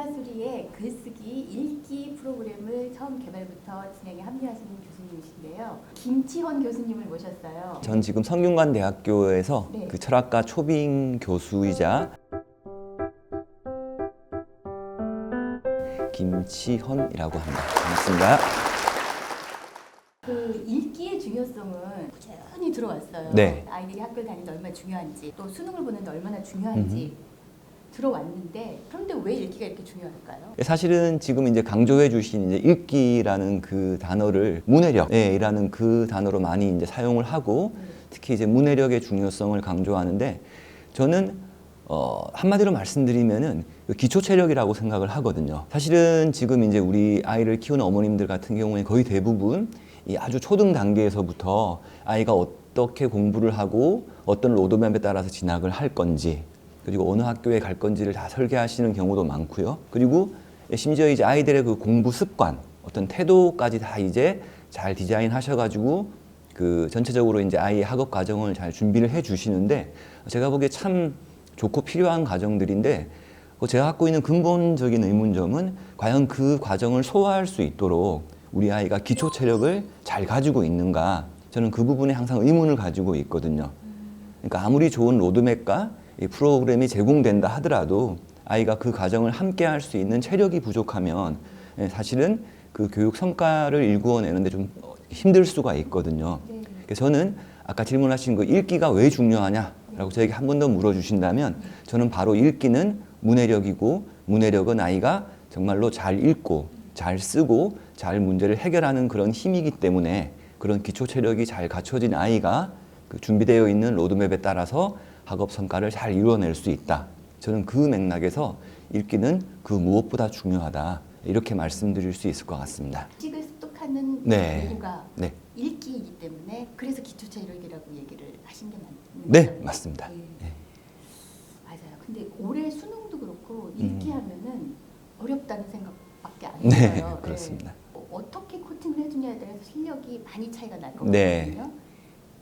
문화수리의 글쓰기 읽기 프로그램을 처음 개발부터 진행에 합류하시는 교수님이신데요. 김치헌 교수님을 모셨어요. 전 지금 성균관대학교에서 네. 그 철학과 초빙 교수이자 김치헌이라고 합니다. 반갑습니다. 그 읽기의 중요성은 꾸준히 들어왔어요. 네. 아이들이 학교를 다니는데 얼마나 중요한지 또 수능을 보는데 얼마나 중요한지 들어왔는데 그런데 왜 읽기가 이렇게 중요할까요? 사실은 지금 이제 강조해 주신 이제 읽기라는 그 단어를 문해력이라는 그 단어로 많이 이제 사용을 하고 특히 이제 문해력의 중요성을 강조하는데 저는 어, 한마디로 말씀드리면은 그 기초 체력이라고 생각을 하거든요. 사실은 지금 이제 우리 아이를 키우는 어머님들 같은 경우에 거의 대부분 이 아주 초등 단계에서부터 아이가 어떻게 공부를 하고 어떤 로드맵에 따라서 진학을 할 건지 그리고 어느 학교에 갈 건지를 다 설계하시는 경우도 많고요. 그리고 심지어 이제 아이들의 그 공부 습관, 어떤 태도까지 다 이제 잘 디자인 하셔가지고 그 전체적으로 이제 아이의 학업 과정을 잘 준비를 해 주시는데 제가 보기에 참 좋고 필요한 과정들인데 그 제가 갖고 있는 근본적인 의문점은 과연 그 과정을 소화할 수 있도록 우리 아이가 기초 체력을 잘 가지고 있는가 저는 그 부분에 항상 의문을 가지고 있거든요. 그러니까 아무리 좋은 로드맵과 이 프로그램이 제공된다 하더라도 아이가 그 과정을 함께 할 수 있는 체력이 부족하면 예, 사실은 그 교육 성과를 일구어내는데 좀 힘들 수가 있거든요. 네. 그래서 저는 아까 질문하신 그 읽기가 왜 중요하냐라고 저에게 한 번 더 물어주신다면 저는 바로 읽기는 문해력이고 문해력은 아이가 정말로 잘 읽고 잘 쓰고 잘 문제를 해결하는 그런 힘이기 때문에 그런 기초 체력이 잘 갖춰진 아이가 그 준비되어 있는 로드맵에 따라서 학업 성과를 잘 이루어낼 수 있다. 저는 그 맥락에서 읽기는 그 무엇보다 중요하다. 이렇게 말씀드릴 수 있을 것 같습니다. 식을 습득하는 네. 이유가 네. 읽기이기 때문에 그래서 기초 체력이라고 얘기를 하신 게 맞는 네, 거죠? 맞습니다. 네. 네. 맞아요. 근데 올해 수능도 그렇고 읽기 하면는 어렵다는 생각밖에 안 음. 네, 들어요. 그렇습니다. 뭐 어떻게 코팅을 해주냐에 따라서 실력이 많이 차이가 날것 네.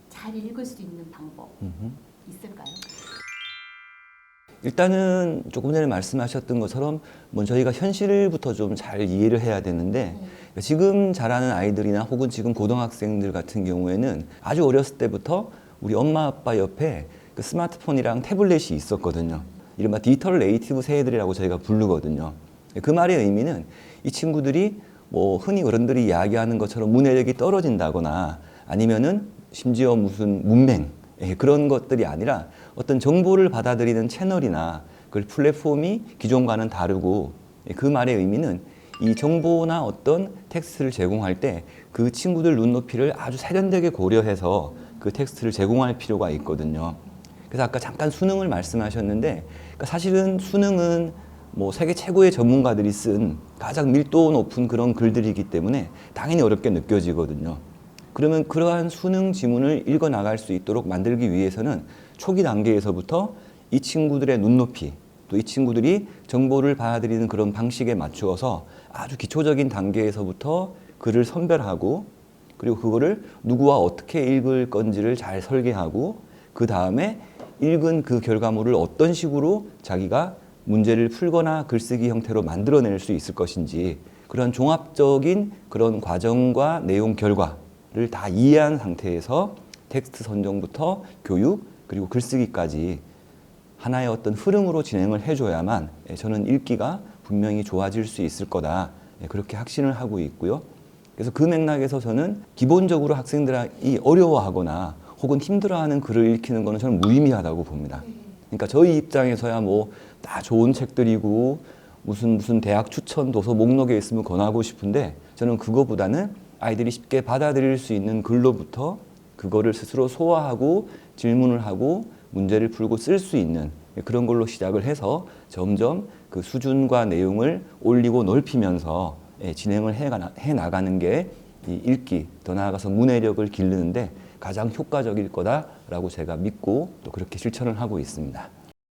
잘 읽을 수 있는 방법 음흠. 있을까요? 일단은 조금 전에 말씀하셨던 것처럼 뭐 저희가 현실부터 좀 잘 이해를 해야 되는데 네. 지금 자라는 아이들이나 혹은 지금 고등학생들 같은 경우에는 아주 어렸을 때부터 우리 엄마 아빠 옆에 그 스마트폰이랑 태블릿이 있었거든요. 이른바 디지털 네이티브 세대들이라고 저희가 부르거든요. 그 말의 의미는 이 친구들이 뭐 흔히 어른들이 이야기하는 것처럼 문해력이 떨어진다거나 아니면은 심지어 무슨 문맹 예, 그런 것들이 아니라 어떤 정보를 받아들이는 채널이나 그 플랫폼이 기존과는 다르고 예, 그 말의 의미는 이 정보나 어떤 텍스트를 제공할 때 그 친구들 눈높이를 아주 세련되게 고려해서 그 텍스트를 제공할 필요가 있거든요. 그래서 아까 잠깐 수능을 말씀하셨는데 그러니까 사실은 수능은 뭐 세계 최고의 전문가들이 쓴 가장 밀도 높은 그런 글들이기 때문에 당연히 어렵게 느껴지거든요. 그러면 그러한 수능 지문을 읽어 나갈 수 있도록 만들기 위해서는 초기 단계에서부터 이 친구들의 눈높이 또 이 친구들이 정보를 받아들이는 그런 방식에 맞추어서 아주 기초적인 단계에서부터 글을 선별하고 그리고 그거를 누구와 어떻게 읽을 건지를 잘 설계하고 그 다음에 읽은 그 결과물을 어떤 식으로 자기가 문제를 풀거나 글쓰기 형태로 만들어낼 수 있을 것인지 그런 종합적인 그런 과정과 내용 결과를 다 이해한 상태에서 텍스트 선정부터 교육 그리고 글쓰기까지 하나의 어떤 흐름으로 진행을 해줘야만 예, 저는 읽기가 분명히 좋아질 수 있을 거다 예, 그렇게 확신을 하고 있고요. 그래서 그 맥락에서 저는 기본적으로 학생들이 어려워하거나 혹은 힘들어하는 글을 읽히는 거는 저는 무의미하다고 봅니다. 그러니까 저희 입장에서야 뭐 다 좋은 책들이고 무슨 무슨 대학 추천 도서 목록에 있으면 권하고 싶은데 저는 그거보다는 아이들이 쉽게 받아들일 수 있는 글로부터 그거를 스스로 소화하고 질문을 하고 문제를 풀고 쓸 수 있는 그런 걸로 시작을 해서 점점 그 수준과 내용을 올리고 넓히면서 예, 진행을 해 나가는 게이 읽기 더 나아가서 문해력을 기르는데 가장 효과적일 거다라고 제가 믿고 또 그렇게 실천을 하고 있습니다.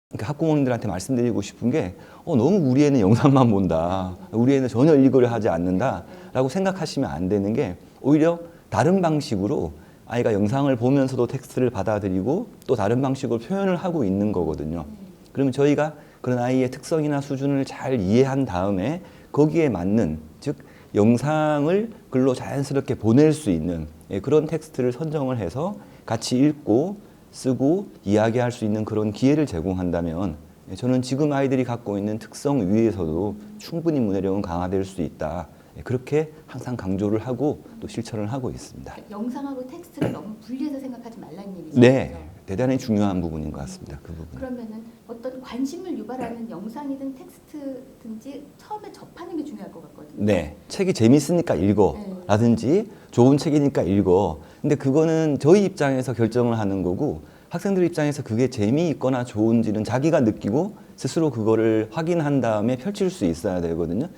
그러니까 학부모님들한테 말씀드리고 싶은 게 어, 너무 우리 애는 영상만 본다. 우리 애는 전혀 읽어를 하지 않는다 라고 생각하시면 안 되는 게 오히려 다른 방식으로 아이가 영상을 보면서도 텍스트를 받아들이고 또 다른 방식으로 표현을 하고 있는 거거든요. 그러면 저희가 그런 아이의 특성이나 수준을 잘 이해한 다음에 거기에 맞는 즉 영상을 글로 자연스럽게 보낼 수 있는 예, 그런 텍스트를 선정을 해서 같이 읽고 쓰고 이야기할 수 있는 그런 기회를 제공한다면 예, 저는 지금 아이들이 갖고 있는 특성 위에서도 충분히 문해력은 강화될 수 있다. 예, 그렇게 항상 강조를 하고 또 실천을 하고 있습니다. 영상하고 텍스트를 너무 분리해서 생각하지 말라는 얘기죠. 네, 대단히 중요한 부분인 것 같습니다. 그 부분. 그러면은 어떤 관심을 유발하는 영상이든 텍스트든지 처음에 접하는 게 중요할 것 같거든요. 네, 책이 재밌으니까 읽어라든지 좋은 책이니까 읽어. 근데 그거는 저희 입장에서 결정을 하는 거고 학생들 입장에서 그게 재미있거나 좋은지는 자기가 느끼고 스스로 그거를 확인한 다음에 펼칠 수 있어야 되거든요.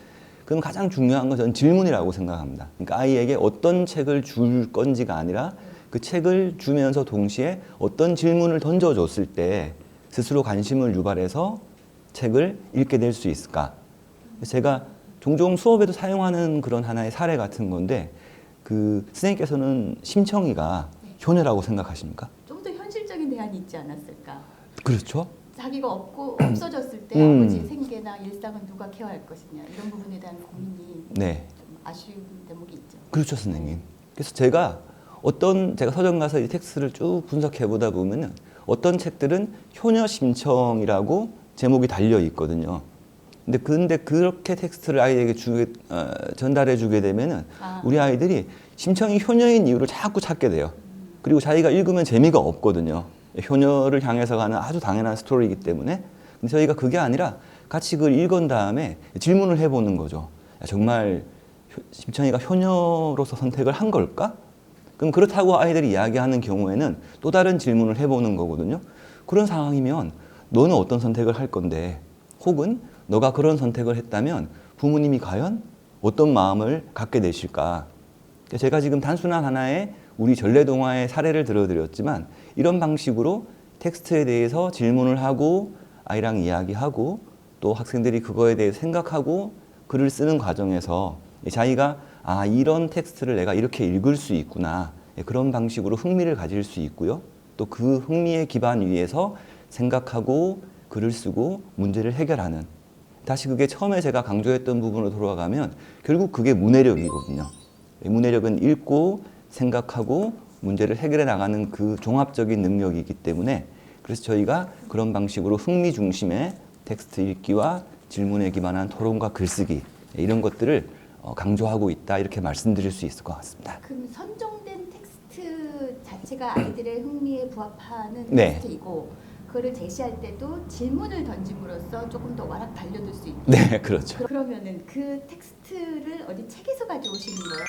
그럼 가장 중요한 건 저는 질문이라고 생각합니다. 그러니까 아이에게 어떤 책을 줄 건지가 아니라 그 책을 주면서 동시에 어떤 질문을 던져줬을 때 스스로 관심을 유발해서 책을 읽게 될 수 있을까? 제가 종종 수업에도 사용하는 그런 하나의 사례 같은 건데 그 선생님께서는 심청이가 효녀라고 생각하십니까? 좀 더 현실적인 대안이 있지 않았을까? 그렇죠. 자기가 없고 없어졌을 때 음. 아버지 생계나 일상은 누가 케어할 것이냐 이런 부분에 대한 고민이 네. 좀 아쉬운 대목이 있죠. 그렇죠, 선생님. 그래서 제가 어떤 제가 서점 가서 이 텍스트를 쭉 분석해 보다 보면은 어떤 책들은 효녀 심청이라고 제목이 달려 있거든요. 근데 근데 그렇게 텍스트를 아이에게 주게 어, 전달해 주게 되면은 아. 우리 아이들이 심청이 효녀인 이유를 자꾸 찾게 돼요. 그리고 자기가 읽으면 재미가 없거든요. 효녀를 향해서 가는 아주 당연한 스토리이기 때문에. 근데 저희가 그게 아니라 같이 그걸 읽은 다음에 질문을 해보는 거죠. 야, 정말 효- 심청이가 효녀로서 선택을 한 걸까? 그럼 그렇다고 아이들이 이야기하는 경우에는 또 다른 질문을 해보는 거거든요. 그런 상황이면 너는 어떤 선택을 할 건데, 혹은 너가 그런 선택을 했다면 부모님이 과연 어떤 마음을 갖게 되실까? 제가 지금 단순한 하나의 우리 전래동화의 사례를 들어드렸지만 이런 방식으로 텍스트에 대해서 질문을 하고 아이랑 이야기하고 또 학생들이 그거에 대해 생각하고 글을 쓰는 과정에서 자기가 아 이런 텍스트를 내가 이렇게 읽을 수 있구나. 예, 그런 방식으로 흥미를 가질 수 있고요. 또 그 흥미의 기반 위에서 생각하고 글을 쓰고 문제를 해결하는. 다시 그게 처음에 제가 강조했던 부분으로 돌아가면 결국 그게 문해력이거든요. 이 문해력은 읽고 생각하고 문제를 해결해 나가는 그 종합적인 능력이기 때문에 그래서 저희가 그런 방식으로 흥미 중심의 텍스트 읽기와 질문에 기반한 토론과 글쓰기 이런 것들을 어, 강조하고 있다 이렇게 말씀드릴 수 있을 것 같습니다. 그럼 선정된 텍스트 자체가 아이들의 흥미에 부합하는 네. 텍스트이고 그거를 제시할 때도 질문을 던짐으로써 조금 더 와락 달려들 수 있고 네, 그렇죠. 그러면은 그 텍스트를 어디 책에서 가져오시는 거예요?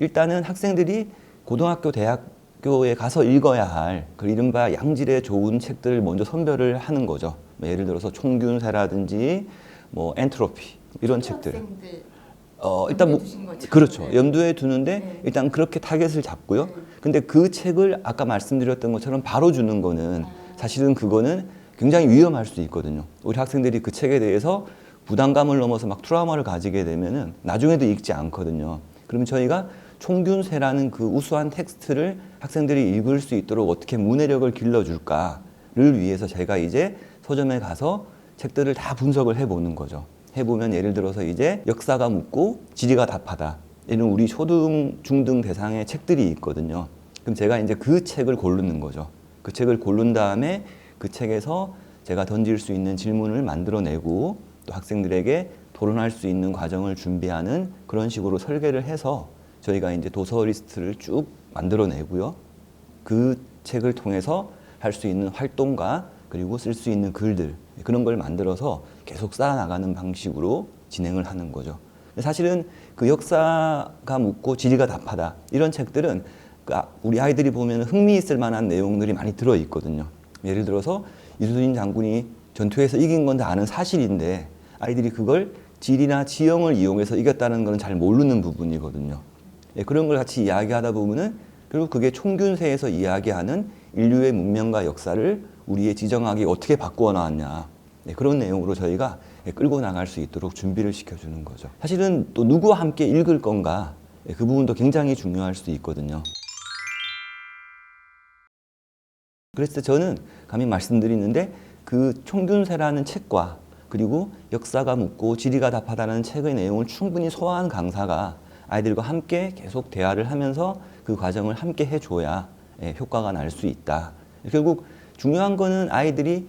일단은 학생들이 고등학교, 대학교에 가서 읽어야 할 그 이른바 양질의 좋은 책들을 먼저 선별을 하는 거죠. 뭐 예를 들어서 총균세라든지 뭐 엔트로피 이런 책들. 어, 일단 뭐. 그렇죠. 네. 염두에 두는데 네. 일단 그렇게 타겟을 잡고요. 네. 근데 그 책을 아까 말씀드렸던 것처럼 바로 주는 거는 아. 사실은 그거는 굉장히 위험할 수 있거든요. 우리 학생들이 그 책에 대해서 부담감을 넘어서 막 트라우마를 가지게 되면은 나중에도 읽지 않거든요. 그러면 저희가 총균세라는 그 우수한 텍스트를 학생들이 읽을 수 있도록 어떻게 문해력을 길러줄까를 위해서 제가 이제 서점에 가서 책들을 다 분석을 해보는 거죠. 해보면 예를 들어서 이제 역사가 묻고 지리가 답하다. 이런 우리 초등, 중등 대상의 책들이 있거든요. 그럼 제가 이제 그 책을 고르는 거죠. 그 책을 고른 다음에 그 책에서 제가 던질 수 있는 질문을 만들어내고 또 학생들에게 토론할 수 있는 과정을 준비하는 그런 식으로 설계를 해서 저희가 이제 도서 리스트를 쭉 만들어내고요. 그 책을 통해서 할 수 있는 활동과 그리고 쓸 수 있는 글들 그런 걸 만들어서 계속 쌓아나가는 방식으로 진행을 하는 거죠. 사실은 그 역사가 묻고 지리가 답하다 이런 책들은 그 아- 우리 아이들이 보면 흥미 있을 만한 내용들이 많이 들어 있거든요. 예를 들어서 이순신 장군이 전투에서 이긴 건 다 아는 사실인데 아이들이 그걸 지리나 지형을 이용해서 이겼다는 건 잘 모르는 부분이거든요. 예, 그런 걸 같이 이야기하다 보면은 결국 그게 총균세에서 이야기하는 인류의 문명과 역사를 우리의 지정학이 어떻게 바꾸어 나왔냐 예, 그런 내용으로 저희가 예, 끌고 나갈 수 있도록 준비를 시켜주는 거죠. 사실은 또 누구와 함께 읽을 건가 예, 그 부분도 굉장히 중요할 수 있거든요. 때 저는 감히 말씀드리는데 그 총균세라는 책과 그리고 역사가 묻고 지리가 답하다는 책의 내용을 충분히 소화한 강사가 아이들과 함께 계속 대화를 하면서 그 과정을 함께 해줘야 예, 효과가 날 수 있다. 결국 중요한 거는 아이들이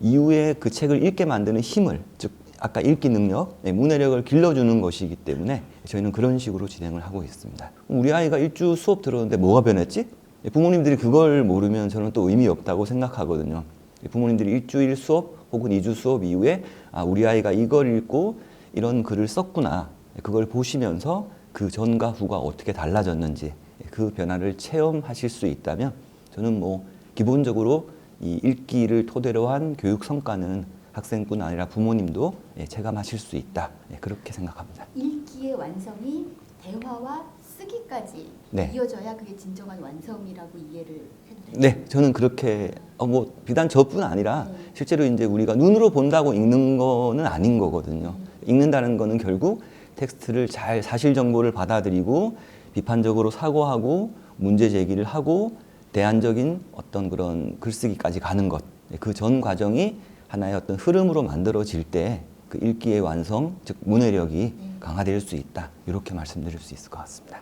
이후에 그 책을 읽게 만드는 힘을 즉 아까 읽기 능력, 예, 문해력을 길러주는 것이기 때문에 저희는 그런 식으로 진행을 하고 있습니다. 우리 아이가 일주 수업 들었는데 뭐가 변했지? 예, 부모님들이 그걸 모르면 저는 또 의미 없다고 생각하거든요. 예, 부모님들이 일주일 수업 혹은 이주 수업 이후에 아, 우리 아이가 이걸 읽고 이런 글을 썼구나. 예, 그걸 보시면서 그 전과 후가 어떻게 달라졌는지 예, 그 변화를 체험하실 수 있다면 저는 뭐 기본적으로 이 읽기를 토대로 한 교육 성과는 학생뿐 아니라 부모님도 예, 체감하실 수 있다. 예, 그렇게 생각합니다. 읽기의 완성이 대화와 쓰기까지 네. 이어져야 그게 진정한 완성이라고 이해를 해도. 네, 저는 그렇게 어, 뭐 비단 저뿐 아니라 네. 실제로 이제 우리가 눈으로 본다고 읽는 거는 아닌 거거든요. 읽는다는 거는 결국 텍스트를 잘 사실 정보를 받아들이고 비판적으로 사고하고 문제 제기를 하고 대안적인 어떤 그런 글쓰기까지 가는 것. 그 전 과정이 하나의 어떤 흐름으로 만들어질 때 그 읽기의 완성, 즉 문해력이 네. 강화될 수 있다. 이렇게 말씀드릴 수 있을 것 같습니다.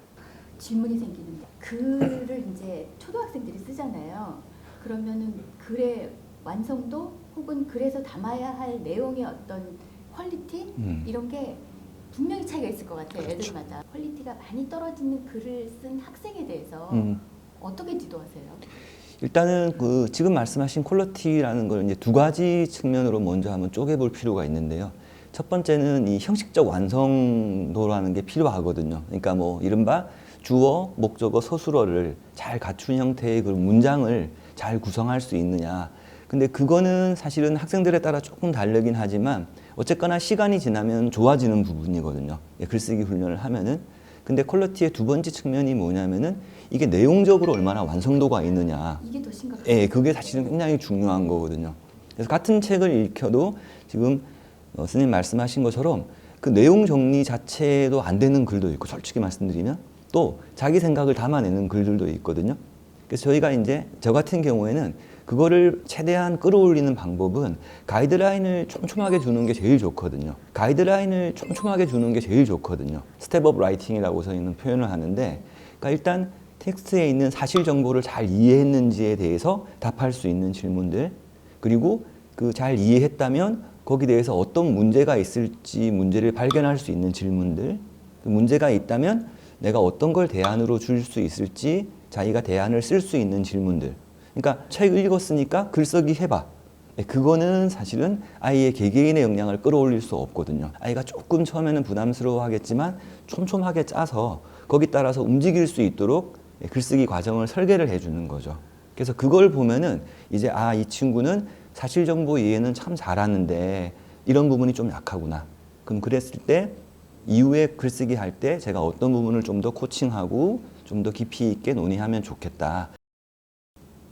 질문이 생기는데 글을 이제 초등학생들이 쓰잖아요. 그러면은 글의 완성도 혹은 글에서 담아야 할 내용의 어떤 퀄리티 음. 이런 게 분명히 차이가 있을 것 같아요. 애들마다 퀄리티가 많이 떨어지는 글을 쓴 학생에 대해서 음. 어떻게 지도하세요? 일단은 그 지금 말씀하신 퀄리티라는 걸 이제 두 가지 측면으로 먼저 한번 쪼개볼 필요가 있는데요. 첫 번째는 이 형식적 완성도라는 게 필요하거든요. 그러니까 뭐 이른바 주어, 목적어, 서술어를 잘 갖춘 형태의 그 문장을 잘 구성할 수 있느냐. 근데 그거는 사실은 학생들에 따라 조금 다르긴 하지만 어쨌거나 시간이 지나면 좋아지는 부분이거든요. 예, 글쓰기 훈련을 하면은. 근데 퀄리티의 두 번째 측면이 뭐냐면은 이게 내용적으로 얼마나 완성도가 있느냐. 이게 더 심각해요. 예, 그게 사실은 굉장히 중요한 거거든요. 그래서 같은 책을 읽혀도 지금 어, 스님 말씀하신 것처럼 그 내용 정리 자체도 안 되는 글도 있고 솔직히 말씀드리면 또 자기 생각을 담아내는 글들도 있거든요. 그래서 저희가 이제 저 같은 경우에는 그거를 최대한 끌어올리는 방법은 가이드라인을 촘촘하게 주는 게 제일 좋거든요. 가이드라인을 촘촘하게 주는 게 제일 좋거든요. 스텝업 라이팅이라고 저희는 표현을 하는데, 그러니까 일단 텍스트에 있는 사실 정보를 잘 이해했는지에 대해서 답할 수 있는 질문들, 그리고 그 잘 이해했다면 거기에 대해서 어떤 문제가 있을지 문제를 발견할 수 있는 질문들, 그 문제가 있다면 내가 어떤 걸 대안으로 줄 수 있을지 자기가 대안을 쓸 수 있는 질문들. 그러니까 책을 읽었으니까 글쓰기 해봐. 네, 그거는 사실은 아이의 개개인의 역량을 끌어올릴 수 없거든요. 아이가 조금 처음에는 부담스러워 하겠지만 촘촘하게 짜서 거기 따라서 움직일 수 있도록 네, 글쓰기 과정을 설계를 해주는 거죠. 그래서 그걸 보면은 이제 아, 이 친구는 사실 정보 이해는 참 잘하는데 이런 부분이 좀 약하구나. 그럼 그랬을 때 이후에 글쓰기 할 때 제가 어떤 부분을 좀 더 코칭하고 좀 더 깊이 있게 논의하면 좋겠다.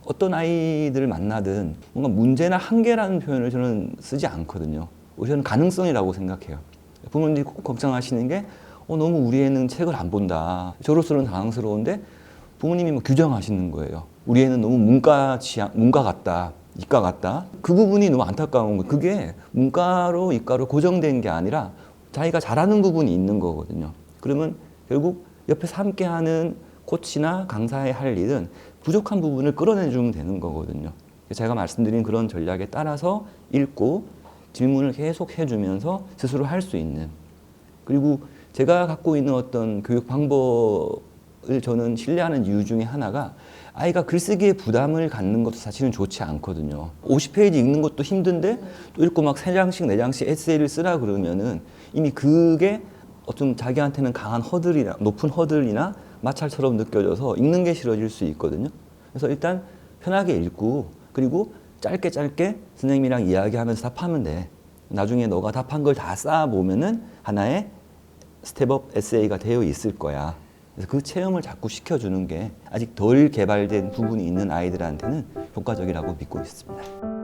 어떤 아이들을 만나든 뭔가 문제나 한계라는 표현을 저는 쓰지 않거든요. 저는 가능성이라고 생각해요. 부모님들이 꼭 걱정하시는 게 어, 너무 우리 애는 책을 안 본다. 저로서는 당황스러운데 부모님이 뭐 규정하시는 거예요. 우리 애는 너무 문과 취향, 문과 같다. 이과 같다. 그 부분이 너무 안타까운 거예요. 그게 문과로 이과로 고정된 게 아니라 자기가 잘하는 부분이 있는 거거든요. 그러면 결국 옆에서 함께하는 코치나 강사의 할 일은 부족한 부분을 끌어내주면 되는 거거든요. 제가 말씀드린 그런 전략에 따라서 읽고 질문을 계속 해주면서 스스로 할 수 있는 그리고 제가 갖고 있는 어떤 교육 방법을 저는 신뢰하는 이유 중에 하나가 아이가 글쓰기에 부담을 갖는 것도 사실은 좋지 않거든요. 50페이지 읽는 것도 힘든데 또 읽고 막 3장씩, 4장씩 에세이를 쓰라 그러면은 이미 그게 어좀 자기한테는 강한 허들이나 높은 허들이나 마찰처럼 느껴져서 읽는 게 싫어질 수 있거든요. 그래서 일단 편하게 읽고 그리고 짧게 짧게 선생님이랑 이야기하면서 답하면 돼. 나중에 너가 답한 걸 다 쌓아 보면은 하나의 스텝업 에세이가 되어 있을 거야. 그래서 그 체험을 자꾸 시켜주는 게 아직 덜 개발된 부분이 있는 아이들한테는 효과적이라고 믿고 있습니다.